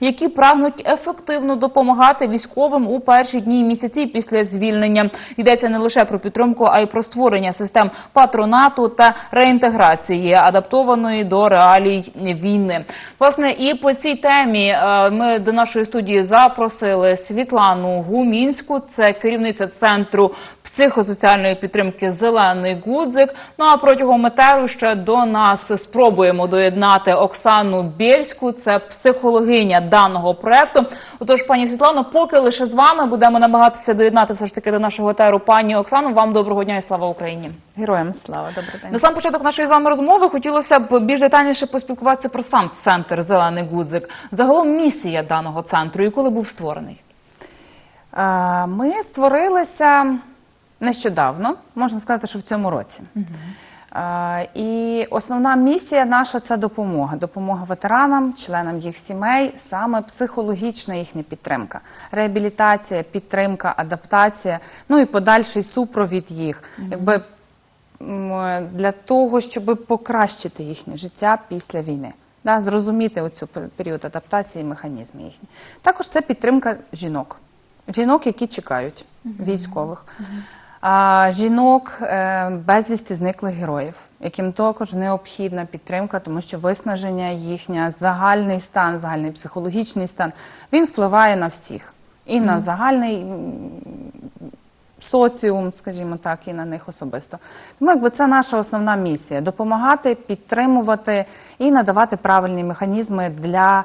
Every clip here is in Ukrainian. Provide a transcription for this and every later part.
які прагнуть ефективно допомагати військовим у перші дні і місяці після звільнення. Йдеться не лише про підтримку, а й про створення систем патронату та реінтеграції, адаптованої до реалій війни. Власне, і по цій темі е, ми до нашої студії запросили Світлану Гумінську, це керівниця центру психосоціальної підтримки Зелений Гудзик. Ну а протягом етеру ще до нас спробуємо доєднати Оксану Бєльську, це психологиня даного проекту. Отож, пані Світлано, поки лише з вами будемо намагатися доєднати все ж таки до нашого етеру пані Оксану. Вам доброго дня і слава Україні. Героям слава, добрий день. На сам початок нашої з вами розмови хотілося б більш детальніше поспілкуватися про сам центр Зелений Гудзик. Загалом місія даного центру і коли був створений. Е, Ми створилися нещодавно, можна сказати, що в цьому році. І основна місія наша це допомога. Допомога ветеранам, членам їх сімей, саме психологічна їхня підтримка, реабілітація, підтримка, адаптація, ну і подальший супровід їх. Якби для того, щоб покращити їхнє життя після війни. Да, зрозуміти оцю пер- період адаптації, механізми їхні. Також це підтримка жінок. Жінок, які чекають військових. А, жінок е, безвісті зниклих героїв, яким також необхідна підтримка, тому що виснаження їхня, загальний стан, загальний психологічний стан, він впливає на всіх. І на загальний соціум, скажімо так, і на них особисто. Тому якби це наша основна місія допомагати, підтримувати і надавати правильні механізми для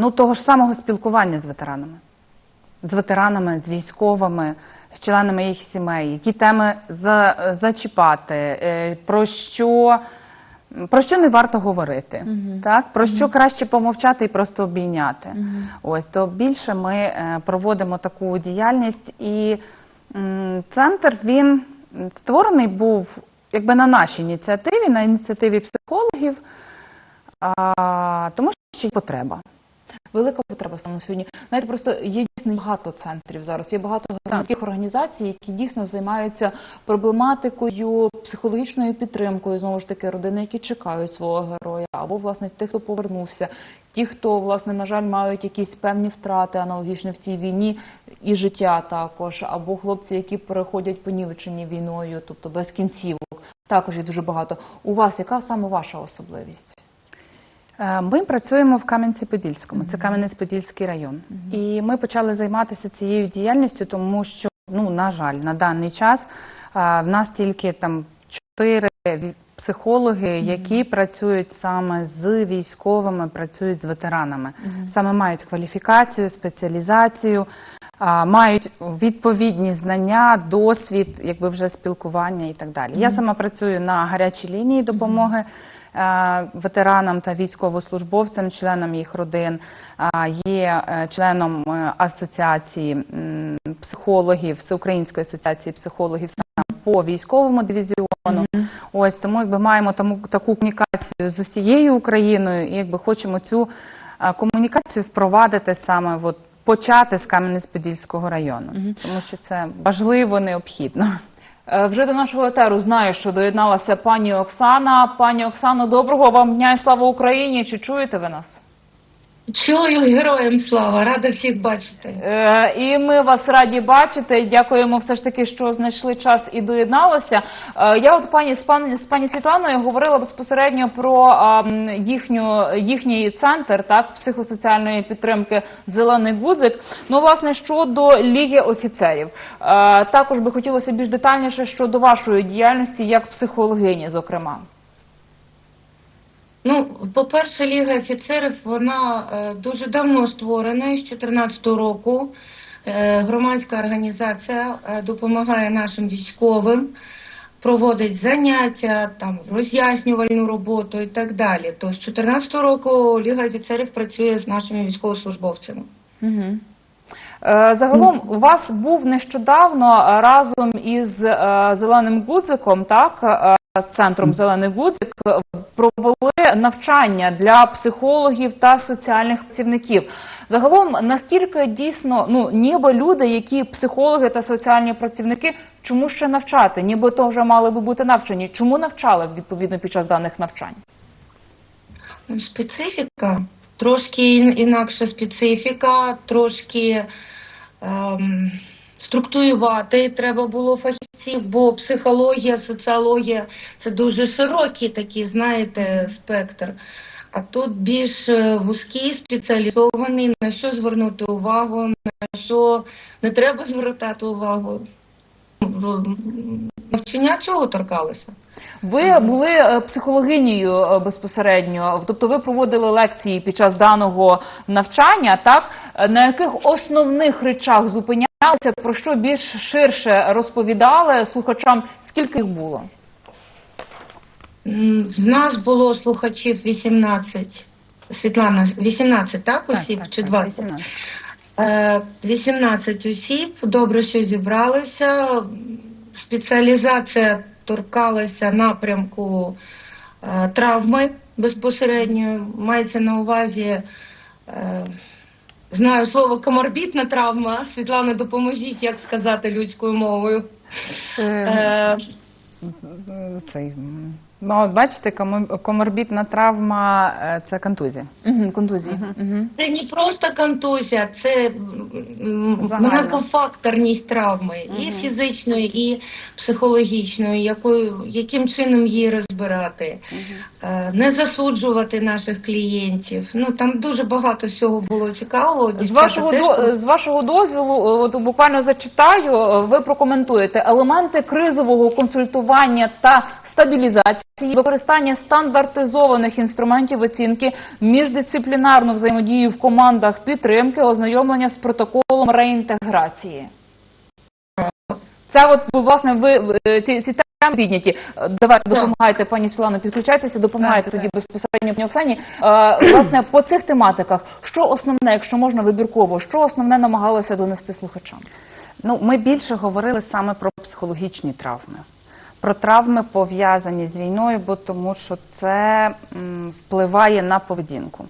ну, того ж самого спілкування з ветеранами. З ветеранами, з військовими, з членами їх сімей, які теми за, зачіпати, е, про що, про що не варто говорити, так? про що краще помовчати і просто обійняти. Ось то більше ми е, проводимо таку діяльність, і центр він створений був якби на нашій ініціативі, на ініціативі психологів, а, тому що є потреба. Велика потреба стану сьогодні. Знаєте, просто є дійсно багато центрів зараз. Є багато громадських організацій, які дійсно займаються проблематикою, психологічною підтримкою. Знову ж таки, родини, які чекають свого героя, або власне тих, хто повернувся, ті, хто власне на жаль мають якісь певні втрати аналогічно в цій війні, і життя також, або хлопці, які переходять понівечені війною, тобто без кінцівок. Також є дуже багато. У вас яка саме ваша особливість? Е, Ми працюємо в Кам'янці-Подільському, це Кам'янець-Подільський район. І ми почали займатися цією діяльністю, тому що, ну, на жаль, на даний час е, в нас тільки там чотири психологи, які працюють саме з військовими, працюють з ветеранами. Саме мають кваліфікацію, спеціалізацію, мають відповідні знання, досвід, якби вже спілкування і так далі. Я сама працюю на гарячій лінії допомоги ветеранам та військовослужбовцям, членам їх родин. А, Є е, членом е, асоціації психологів, Всеукраїнської асоціації психологів саме по військовому дивізіону. Ось тому якби маємо тому таку комунікацію з усією Україною, і якби хочемо цю е, комунікацію впровадити саме от, почати з Кам'янець-Подільського району, тому що це важливо, необхідно. Е, Вже до нашого етеру знаю, що доєдналася пані Оксана. Пані Оксано, доброго вам дня і слава Україні. Чи чуєте ви нас? Чую героям слава, рада всіх бачити. Е, і ми вас раді бачити. Дякуємо все ж таки, що знайшли час і доєдналися. Е, я от пані з пані з пані Світланою говорила безпосередньо про їхню їхній центр так психосоціальної підтримки Зелений гудзик. Ну, власне, щодо ліги офіцерів, е, також би хотілося більш детальніше щодо вашої діяльності як психологині, зокрема. Ну, по-перше, Ліга офіцерів вона е, дуже давно створена, з 2014 року. Е, громадська організація е, допомагає нашим військовим, проводить заняття, там роз'яснювальну роботу і так далі. То з 2014 року Ліга офіцерів працює з нашими військовослужбовцями. Е, Загалом у вас був нещодавно разом із зеленим гудзиком, так е, центром зелений гудзик провели навчання для психологів та соціальних працівників. Загалом настільки дійсно, ну ніби люди, які психологи та соціальні працівники, чому ще навчати? Ніби то вже мали би бути навчені. Чому навчали відповідно під час даних навчань? Специфіка трошки інакша специфіка, трошки ем, структурувати треба було фахівців, бо психологія, соціологія це дуже широкий такий, знаєте, спектр. А тут більш е, вузький, спеціалізований, на що звернути увагу, на що не треба звертати увагу. Навчання цього торкалося. Ви були е, психологинею е, безпосередньо, тобто ви проводили лекції під час даного навчання, так на яких основних речах зупинялися, про що більш ширше розповідали слухачам, скільки їх було? В нас було слухачів 18. Світлана, 18, так, осіб чи 20? 18. Е, 18 осіб, добре, що зібралися. Спеціалізація торкалася напрямку е, травми безпосередньо. Мається на увазі, е, знаю слово коморбітна травма. Світлана, допоможіть, як сказати людською мовою. Е, Цей, м, ну, от бачите, коморбідна травма е, це контузія. Угу, контузії. Угу. Це не просто контузія, це м, Загально. многофакторність травми, і фізичної, і психологічної, якою, яким чином її розбирати, Е, не засуджувати наших клієнтів. Ну там дуже багато всього було цікавого. З Дівчата вашого теж до з вашого дозволу, е, от буквально зачитаю. е, Ви прокоментуєте елементи кризового консультування та стабілізації, використання стандартизованих інструментів оцінки, міждисциплінарну взаємодію в командах підтримки, ознайомлення з протоколом реінтеграції. Це от власне ви ви- ці, ці теми підняті. Е, Давайте допомагайте, пані Світлано, підключайтеся, допомагайте Так, тоді безпосередньо пані Оксані. Е, власне, по цих тематиках, що основне, якщо можна вибірково, що основне намагалися донести слухачам? Ну, ми більше говорили саме про психологічні травми, про травми пов'язані з війною, бо тому що це впливає на поведінку,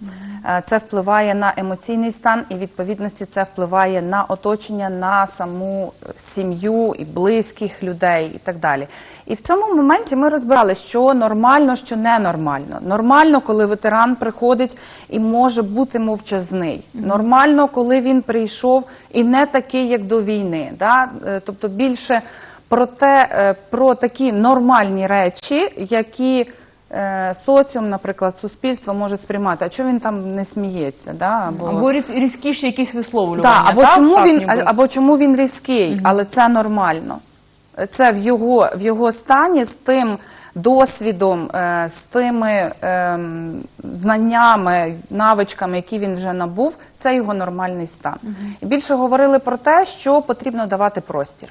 Е, це впливає на емоційний стан, і відповідності це впливає на оточення, на саму сім'ю і близьких людей і так далі. І в цьому моменті ми розбирали, що нормально, що ненормально. Нормально, коли ветеран приходить і може бути мовчазний. Нормально, коли він прийшов і не такий, як до війни. Да? Е, Тобто більше про те, е, про такі нормальні речі, які е, соціум, наприклад, суспільство може сприймати. А чого він там не сміється? Да? Або, Або різ- різкіші якісь висловлювання. так, або так? чому Так, він ніби. або чому він різкий, але це нормально. Це в його в його стані з тим досвідом, е, з тими ем, знаннями, навичками, які він вже набув, це його нормальний стан. І більше говорили про те, що потрібно давати простір.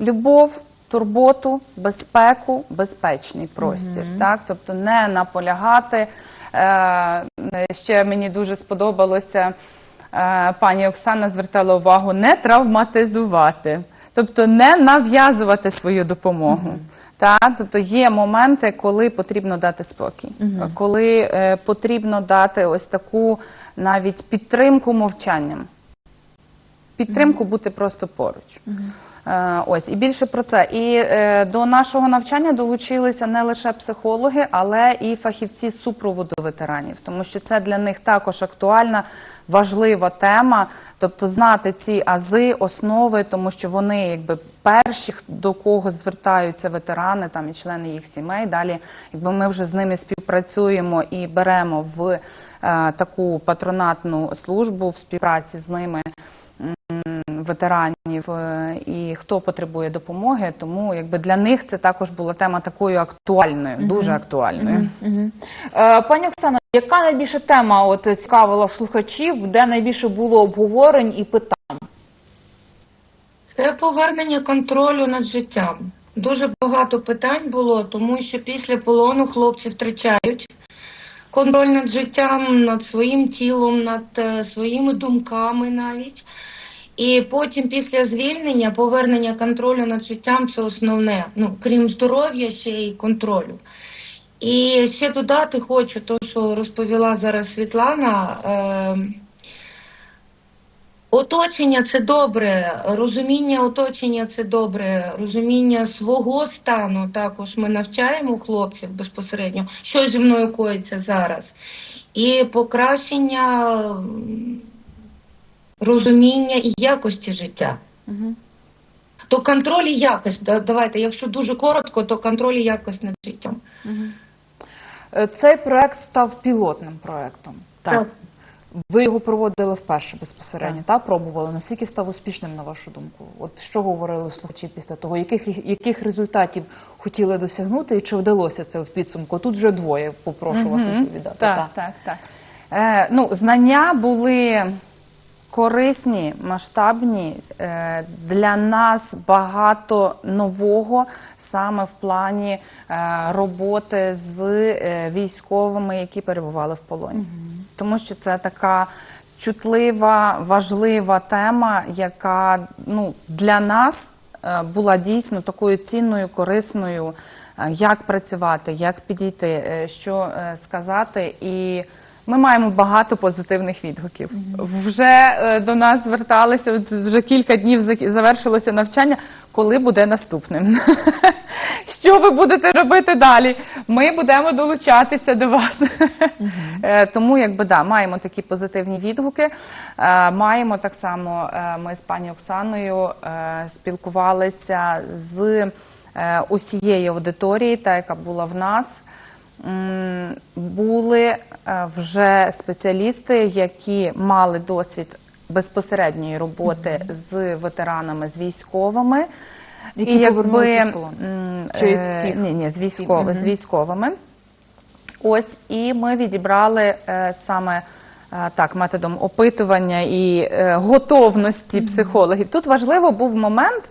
Любов, турботу, безпеку, безпечний простір. Так? Тобто не наполягати. Е, ще мені дуже сподобалося, е, пані Оксана звертала увагу, не травматизувати, тобто не нав'язувати свою допомогу. Та, тобто є моменти, коли потрібно дати спокій, коли е, потрібно дати ось таку навіть підтримку мовчанням підтримку бути просто поруч. Е, Ось і більше про це. І е, до нашого навчання долучилися не лише психологи, але і фахівці супроводу ветеранів, тому що це для них також актуальна, важлива тема. Тобто знати ці ази, основи, тому що вони якби перші, до кого звертаються ветерани, там і члени їх сімей. Далі, якби ми вже з ними співпрацюємо і беремо в е, таку патронатну службу в співпраці з ними ветеранів е, і хто потребує допомоги. Тому якби для них це також була тема такою актуальною, дуже актуальною. Е, Пані Оксано, яка найбільша тема от цікавила слухачів, де найбільше було обговорень і питань? Це повернення контролю над життям. Дуже багато питань було, тому що після полону хлопці втрачають контроль над життям, над своїм тілом, над е, своїми думками навіть. І потім, після звільнення, повернення контролю над життям це основне. Ну, крім здоров'я, ще й контролю. І ще додати хочу те, що розповіла зараз Світлана. Е- Оточення це добре, розуміння оточення це добре, розуміння свого стану також ми навчаємо хлопців безпосередньо, що зі мною коїться зараз. і покращення розуміння і якості життя. То контроль і якість. Давайте, якщо дуже коротко, то контроль і якість над життям. Е, Цей проект став пілотним проектом. Так. Ви його проводили вперше безпосередньо, та пробували. Наскільки став успішним, на вашу думку? От що говорили слухачі після того? Яких яких результатів хотіли досягнути, і чи вдалося це в підсумку? Тут вже двоє попрошу вас відповідати. Так, так, так. Е, ну, знання були корисні, масштабні. Е, для нас багато нового саме в плані е, роботи з е, військовими, які перебували в полоні. Тому що це така чутлива, важлива тема, яка ну, для нас була дійсно такою цінною, корисною, як працювати, як підійти, що сказати. І ми маємо багато позитивних відгуків. Вже е, до нас зверталися, от вже кілька днів зак- завершилося навчання. Коли буде наступним? Що ви будете робити далі? Ми будемо долучатися до вас. Е, Тому, якби да, маємо такі позитивні відгуки. Е, Маємо так само. е, Ми з пані Оксаною е, спілкувалися з е, усієї аудиторії, та яка була в нас. Були е, вже спеціалісти, які мали досвід безпосередньої роботи з ветеранами, з військовими. Які повернулися з полону? Чи е, всіх? Ні, ні, з, Всі, військов... мгм. з військовими. Ось і ми відібрали е, саме так методом опитування і готовності психологів. Тут важливо був момент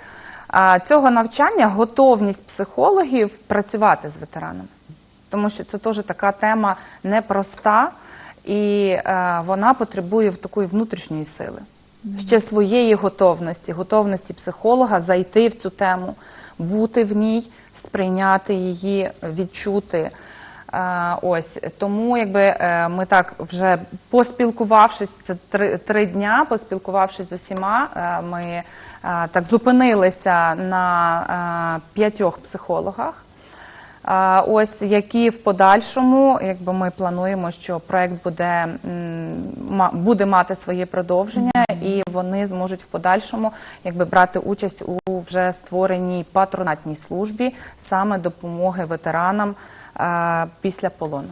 цього навчання, готовність психологів працювати з ветеранами, тому що це теж така тема непроста, і е, вона потребує такої внутрішньої сили. Ще своєї готовності, готовності психолога зайти в цю тему, бути в ній, сприйняти її, відчути. Е, Ось тому, якби е, ми так вже поспілкувавшись, це три, три дня, поспілкувавшись з усіма, е, ми так зупинилися на е, п'ятьох психологах. Ось які в подальшому, якби ми плануємо, що проект буде, буде мати своє продовження, і вони зможуть в подальшому якби брати участь у вже створеній патронатній службі саме допомоги ветеранам після полону.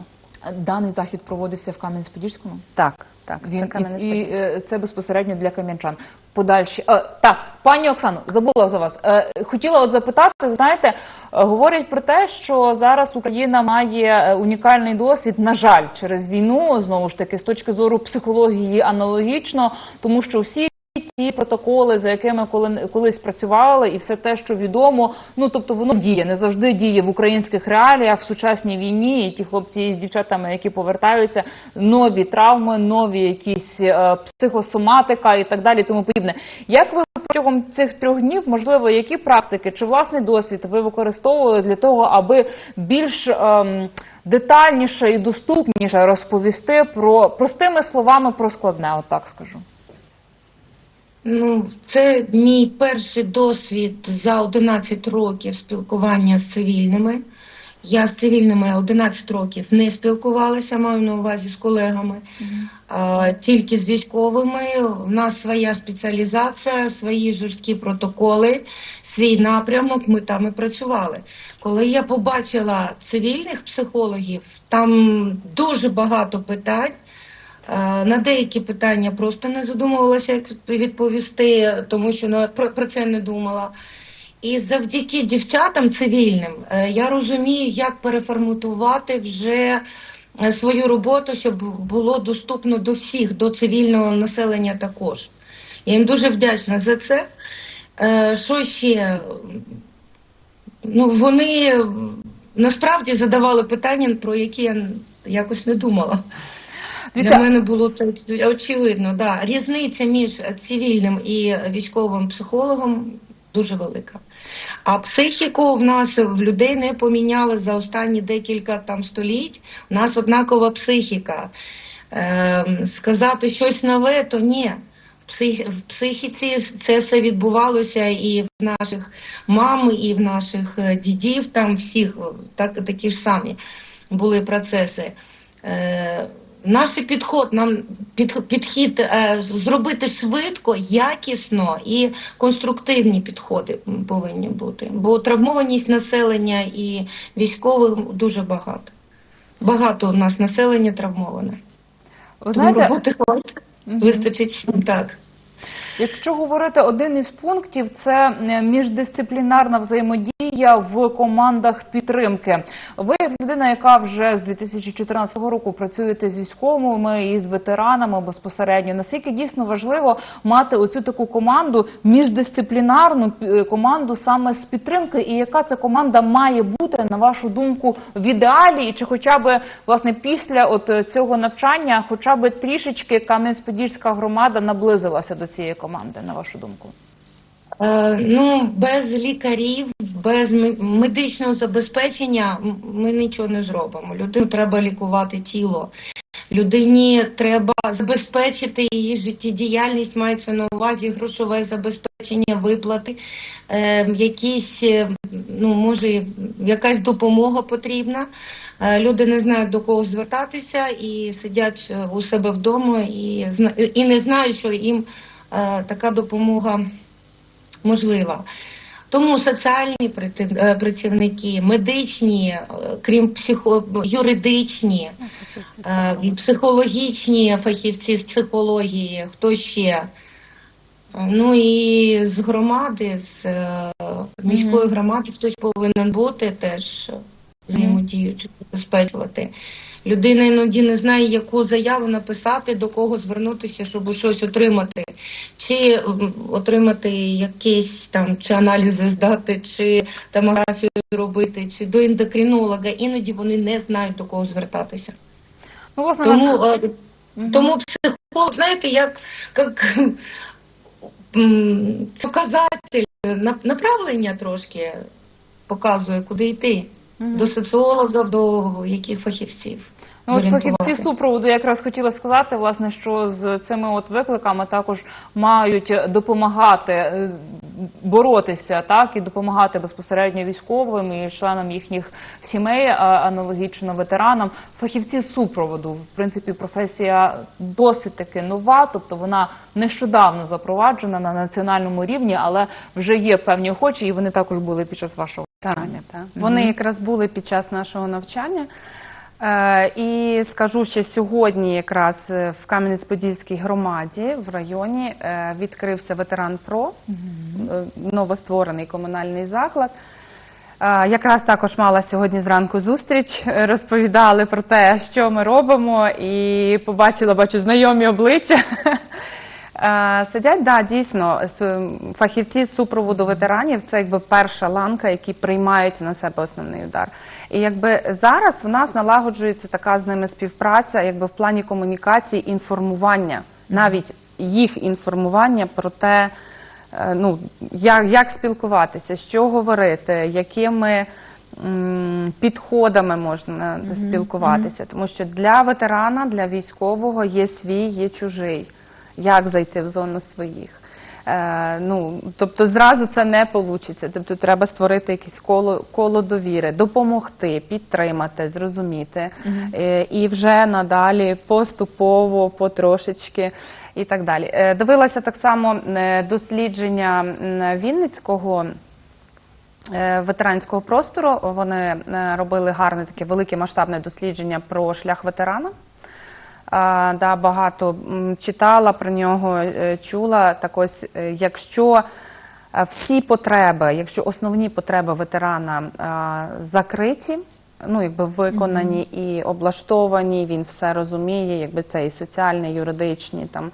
Даний захід проводився в Кам'янець-Подільському. Так, так, Він і, і е, це безпосередньо для кам'янчан. Подальші а, так, пані Оксано, забула за вас. Е, хотіла от запитати. Знаєте, е, говорять про те, що зараз Україна має е, унікальний досвід. На жаль, через війну знову ж таки з точки зору психології аналогічно, тому що всі. Ті протоколи, за якими коли колись працювали, і все те, що відомо, ну тобто воно діє не завжди діє в українських реаліях в сучасній війні. І ті хлопці з дівчатами, які повертаються, нові травми, нові якісь е, психосоматика і так далі, тому подібне. Як ви протягом цих трьох днів, можливо, які практики чи власний досвід ви використовували для того, аби більш ем, детальніше і доступніше розповісти про простими словами про складне, отак скажу. Ну, це мій перший досвід за 11 років спілкування з цивільними. Я з цивільними 11 років не спілкувалася, маю на увазі з колегами, а, тільки з військовими. У нас своя спеціалізація, свої жорсткі протоколи, свій напрямок. Ми там і працювали. Коли я побачила цивільних психологів, там дуже багато питань. Е, На деякі питання просто не задумувалася, як відповісти, тому що ну, про, це не думала. І завдяки дівчатам цивільним е, я розумію, як переформатувати вже е, свою роботу, щоб було доступно до всіх, до цивільного населення також. Я їм дуже вдячна за це. Що ще? Ну, вони насправді задавали питання, про які я якось не думала. Для мене було це очевидно. Да. Різниця між цивільним і військовим психологом дуже велика. А психіку в нас в людей не поміняли за останні декілька там століть. У нас однакова психіка. Ем, сказати щось нове, то ні. В психіці це все відбувалося і в наших мам, і в наших е, дідів, там всіх так, такі ж самі були процеси. Е, Наш підход нам під, підхід е, зробити швидко, якісно і конструктивні підходи повинні бути. Бо травмованість населення і військових дуже багато. Багато у нас населення травмоване. Ви Тому роботи хватить, вистачить так. Якщо говорити один із пунктів, це е, міждисциплінарна взаємодія в командах підтримки. Ви, як людина, яка вже з 2014 року працюєте з військовими і з ветеранами безпосередньо, наскільки дійсно важливо мати оцю таку команду, міждисциплінарну е, команду саме з підтримки, і яка ця команда має бути на вашу думку в ідеалі, і чи хоча б власне після от цього навчання, хоча б трішечки Кам'янець-Подільська громада наблизилася до цієї команди, на вашу думку? Е, ну, без лікарів, без медичного забезпечення ми нічого не зробимо. Людину треба лікувати тіло. Людині треба забезпечити її життєдіяльність, мається на увазі грошове забезпечення, виплати, е, якісь, е, ну, може, якась допомога потрібна. Е, люди не знають до кого звертатися і сидять у себе вдома і, і не знають, що їм така допомога можлива. Тому соціальні е, працівники, медичні, е, крім психо, юридичні, е, психологічні фахівці з психології, хто ще? Е, Ну і з громади, з е, міської громади хтось повинен бути теж взаємодію забезпечувати. Людина іноді не знає, яку заяву написати, до кого звернутися, щоб щось отримати, чи отримати якісь там чи аналізи здати, чи томографію зробити, чи до ендокринолога. Іноді вони не знають до кого звертатися. Ну, власне, Тому, нас- е, тому психолог, знаєте, як, як показатель на- направлення трошки показує, куди йти. До соціолога, до яких фахівців. Ну, от фахівці супроводу якраз хотіла сказати, власне, що з цими от викликами також мають допомагати е, боротися, так і допомагати безпосередньо військовим і членам їхніх сімей, аналогічно ветеранам. Фахівці супроводу, в принципі, професія досить таки нова, тобто вона нещодавно запроваджена на національному рівні, але вже є певні охочі, і вони також були під час вашого навчання. так. Вони якраз були під час нашого навчання. Е, і скажу, що сьогодні якраз е, в Кам'янець-Подільській громаді в районі е, відкрився ветеран ПРО, новостворений комунальний заклад. Якраз також мала сьогодні зранку зустріч, розповідали про те, що ми робимо, і побачила, бачу, знайомі обличчя. Е, Сидять, да, дійсно, фахівці з супроводу ветеранів це якби перша ланка, які приймають на себе основний удар. І якби зараз в нас налагоджується така з ними співпраця, якби в плані комунікації, інформування, навіть їх інформування про те, е, ну як, як спілкуватися, що говорити, якими підходами можна спілкуватися, тому що для ветерана, для військового є свій, є чужий. Як зайти в зону своїх? Е, ну, тобто зразу це не вийде. Тобто треба створити якесь коло, коло довіри, допомогти, підтримати, зрозуміти. Е, і вже надалі поступово, потрошечки і так далі. Е, дивилася так само е, дослідження Вінницького. е, Ветеранського простору вони е, робили гарне таке велике масштабне дослідження про шлях ветерана. Да, багато читала про нього, е, чула. Так ось, е, якщо е, всі потреби, якщо основні потреби ветерана закриті, ну якби виконані і облаштовані, він все розуміє, якби це і соціальні, і юридичні там.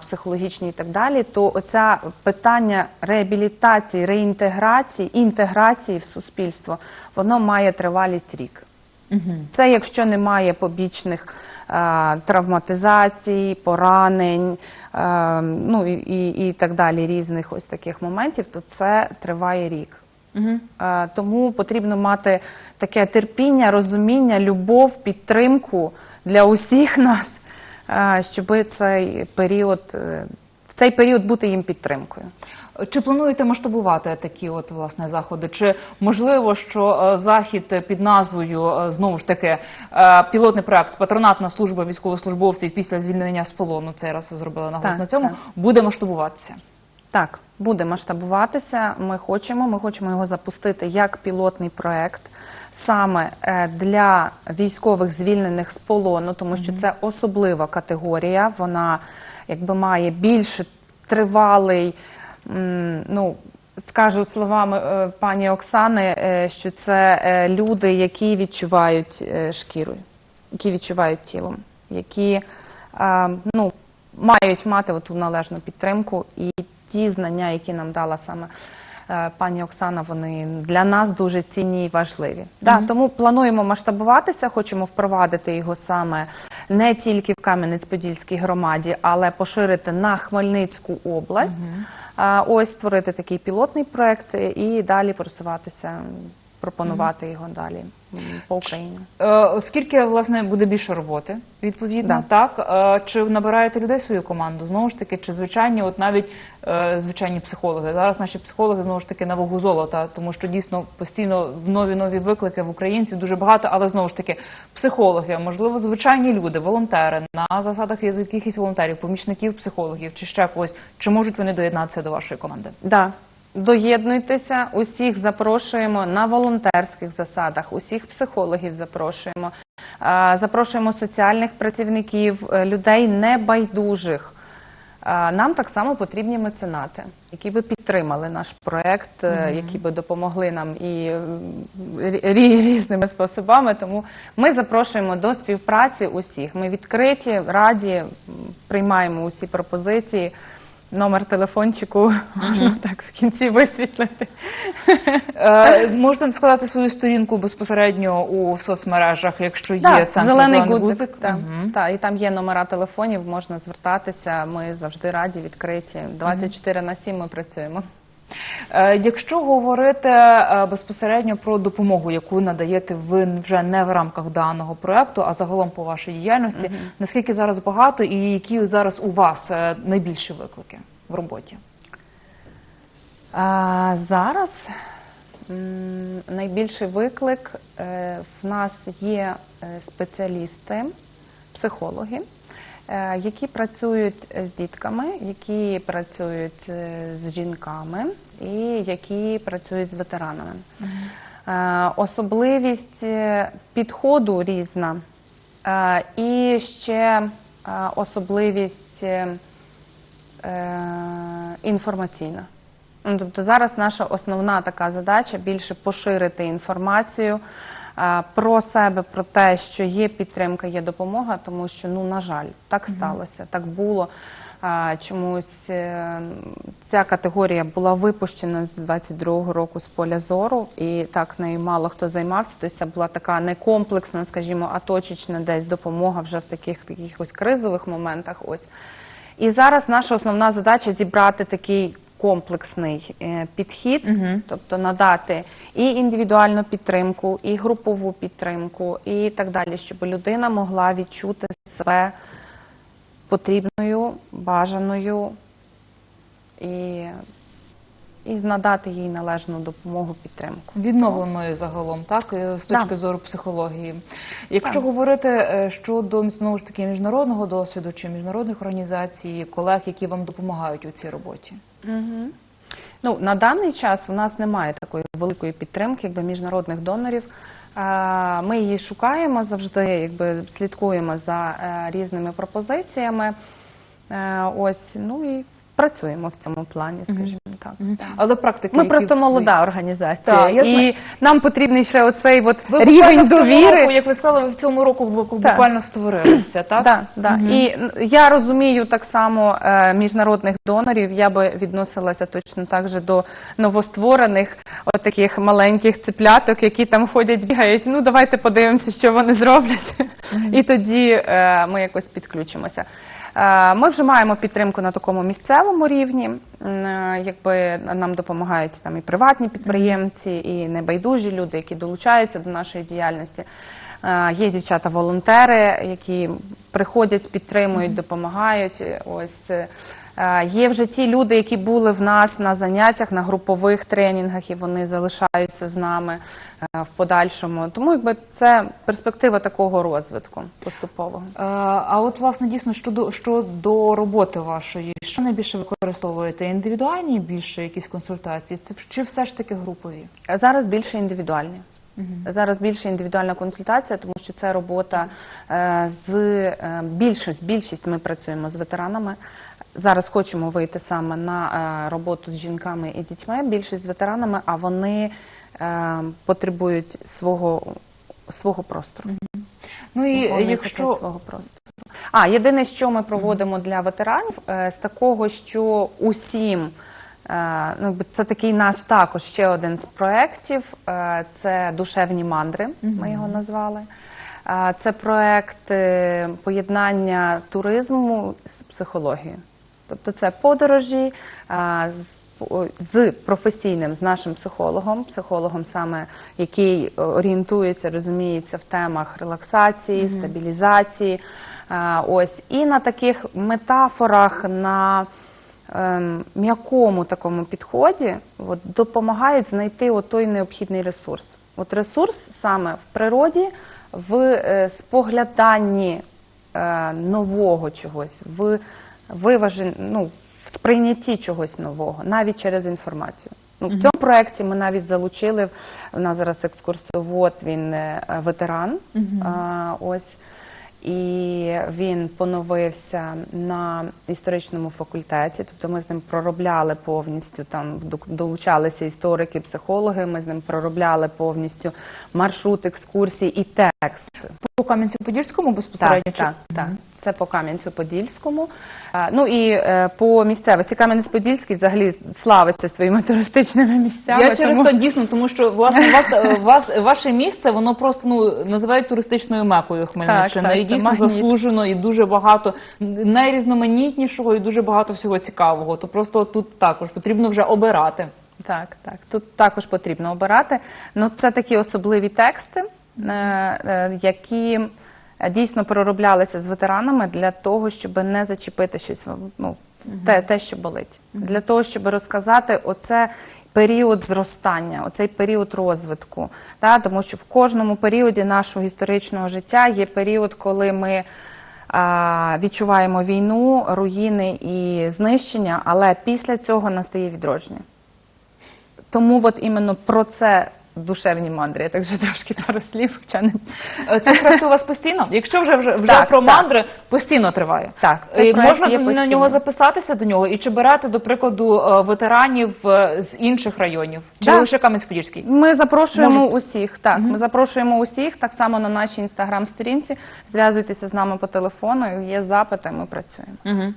Психологічні і так далі, то оця питання реабілітації, реінтеграції, інтеграції в суспільство, воно має тривалість рік. Це якщо немає побічних травматизацій, поранень, е, ну і, і, так далі, різних ось таких моментів, то це триває рік. Е, тому потрібно мати таке терпіння, розуміння, любов, підтримку для усіх нас, е, щоб цей період, е, в цей період бути їм підтримкою. Чи плануєте масштабувати такі от власне заходи? Чи можливо, що е, захід під назвою е, знову ж таки е, пілотний проект Патронатна служба військовослужбовців після звільнення з полону цей раз зробили наголос Так, на цьому, так. буде масштабуватися? Так, буде масштабуватися. Ми хочемо. Ми хочемо його запустити як пілотний проект саме для військових звільнених з полону, тому що це особлива категорія. Вона якби має більш тривалий. Ну, скажу словами е, пані Оксани, е, що це е, люди, які відчувають шкірою, які відчувають тілом, які ну, мають мати ту належну підтримку і ті знання, які нам дала саме пані Оксана, вони для нас дуже цінні і важливі. Да, тому плануємо масштабуватися, хочемо впровадити його саме не тільки в Кам'янець-Подільській громаді, але поширити на Хмельницьку область. А, Ось створити такий пілотний проект і далі просуватися, пропонувати його далі по Україні. Е, Оскільки власне буде більше роботи, відповідно, так Е, чи набираєте людей в свою команду? Знову ж таки, чи звичайні, от навіть е, звичайні психологи. Зараз наші психологи знову ж таки на вагу золота, тому що дійсно постійно в нові нові виклики в українців дуже багато, але знову ж таки, психологи, можливо, звичайні люди, волонтери на засадах якихось волонтерів, помічників психологів чи ще когось, чи можуть вони доєднатися до вашої команди? Да. Доєднуйтеся, усіх запрошуємо на волонтерських засадах, усіх психологів запрошуємо, запрошуємо соціальних працівників, е, людей небайдужих. Нам так само потрібні меценати, які би підтримали наш проект, е, які би допомогли нам і різними способами. Тому ми запрошуємо до співпраці усіх. Ми відкриті, раді, приймаємо усі пропозиції. Номер телефончику можна так в кінці висвітлити. Е, можете сказати свою сторінку безпосередньо у соцмережах, якщо є Так, центр зелений «Зелений гудзик. Та, і там є номера телефонів, можна звертатися. Ми завжди раді, відкриті. 24 на 7 ми працюємо. Е, Якщо говорити е, безпосередньо про допомогу, яку надаєте ви вже не в рамках даного проекту, а загалом по вашій діяльності, наскільки зараз багато і які зараз у вас е, найбільші виклики в роботі? А, зараз найбільший виклик в нас є спеціалісти, психологи, які працюють з дітками, які працюють е, з жінками і які працюють з ветеранами. Е, Особливість е, підходу різна. Е, І ще е, особливість е, е, інформаційна. Ну, Тобто зараз наша основна така задача більше поширити інформацію е, про себе, про те, що є підтримка, є допомога, тому що, ну, на жаль, так сталося, так було. Е, Чомусь е, ця категорія була випущена з 22-го року з поля зору, і так нею мало хто займався. Тобто це була така не комплексна, скажімо, а точечна десь допомога вже в таких таких ось кризових моментах. Ось. І зараз наша основна задача зібрати такий комплексний е, підхід, тобто надати і індивідуальну підтримку, і групову підтримку, і так далі, щоб людина могла відчути себе потрібною, бажаною і, і надати їй належну допомогу, підтримку. Відновленою загалом, так е, з точки Так. зору психології. Якщо говорити е, щодо знову ж таки міжнародного досвіду чи міжнародних організацій, колег, які вам допомагають у цій роботі. Ну, на даний час у нас немає такої великої підтримки, якби міжнародних донорів. Ми її шукаємо завжди, якби слідкуємо за е, різними пропозиціями. Е, Ось, ну і працюємо в цьому плані, скажімо так. Але практики Ми просто молода організація, Так, я і нам потрібний ще оцей от Ви буквально рівень в цьому довіри. року, як ви сказали, ви в цьому року бу- Так. буквально створилися, так? Да, да. І н- я розумію так само е, міжнародних донорів. Я би відносилася точно так же до новостворених от таких маленьких ципляток, які там ходять, бігають. Ну давайте подивимося, що вони зроблять. І тоді е, ми якось підключимося. Е, Ми вже маємо підтримку на такому місцевому рівні. Е, Якби нам допомагають там і приватні підприємці, і небайдужі люди, які долучаються до нашої діяльності. Е, Є дівчата-волонтери, які приходять, підтримують, допомагають. Ось є вже ті люди, які були в нас на заняттях, на групових тренінгах, і вони залишаються з нами е, в подальшому. Тому якби це перспектива такого розвитку поступового. Е, А от власне дійсно щодо щодо роботи вашої, що найбільше використовуєте? Індивідуальні більше якісь консультації? Це чи все ж таки групові? Зараз більше індивідуальні. Зараз більше індивідуальна консультація, тому що це робота е, з е, більшість, більшість ми працюємо з ветеранами. Зараз хочемо вийти саме на е, роботу з жінками і дітьми. Більшість з ветеранами, а вони е, потребують свого, свого простору. Ну і Вони якщо свого простору. А єдине, що ми проводимо для ветеранів, е, з такого, що усім. Ну, це такий наш також ще один з проєктів. Це душевні мандри. Ми його назвали. Це проєкт поєднання туризму з психологією. Тобто це подорожі з професійним, з нашим психологом, психологом саме який орієнтується, розуміється в темах релаксації, стабілізації. Е, Ось і на таких метафорах, на ем, м'якому такому підході от, допомагають знайти той необхідний ресурс. От ресурс саме в природі, в е, спогляданні е, нового чогось, в виважен, ну, в сприйнятті чогось нового, навіть через інформацію. Ну, в цьому проєкті ми навіть залучили в нас зараз екскурсовод, він е, ветеран. А, ось. І він поновився на історичному факультеті, тобто ми з ним проробляли повністю там долучалися історики, психологи. Ми з ним проробляли повністю маршрут екскурсій і текст. по Кам'янцю-Подільському безпосередньо Так, чи так, так. Це по Кам'янцю-Подільському. Ну і е, по місцевості Кам'янець-Подільський взагалі славиться своїми туристичними місцями. Я через тому- то дійсно, тому що власне вас, е, вас ваше місце воно просто ну називають туристичною мекою Хмельниччини. Так, так, і дійсно магніт. заслужено, і дуже багато найрізноманітнішого, і дуже багато всього цікавого. То просто тут також потрібно вже обирати. Так, так. Тут також потрібно обирати. Ну, це такі особливі тексти, е, е, які е, дійсно пророблялися з ветеранами для того, щоб не зачепити щось, ну, те, те, що болить. Для того, щоб розказати оце. Період зростання, оцей період розвитку, та тому що в кожному періоді нашого історичного життя є період, коли ми а, відчуваємо війну, руїни і знищення, але після цього настає відродження. Тому от іменно про це душевні мандри. Я так вже трошки пару слів, хоча не Е, Це проект у вас постійно? Якщо вже вже, вже Так, про так. мандри, постійно триває. Так, це І проект можна є на постійно. нього записатися до нього і чи берете, до прикладу, е, ветеранів е, з інших районів? Чи Да. лише Кам'янець-Подільський? Ми запрошуємо Може- усіх. Так, ми запрошуємо усіх так само на нашій інстаграм-сторінці. Зв'язуйтеся з нами по телефону. Є запити, ми працюємо. Угу.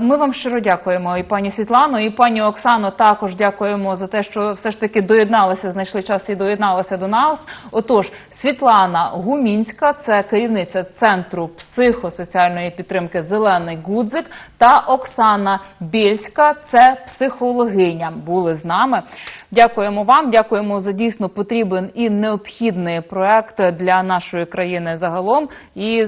Ми вам щиро дякуємо, і пані Світлано, і пані Оксано. Також дякуємо за те, що все ж таки доєдналися, знайшли час і доєдналися до нас. Отож, Світлана Гумінська, це керівниця центру психосоціальної підтримки Зелений Гудзик, та Оксана Бєльська, це психологиня. Були з нами. Дякуємо вам, дякуємо за дійсно потрібен і необхідний проект для нашої країни загалом. І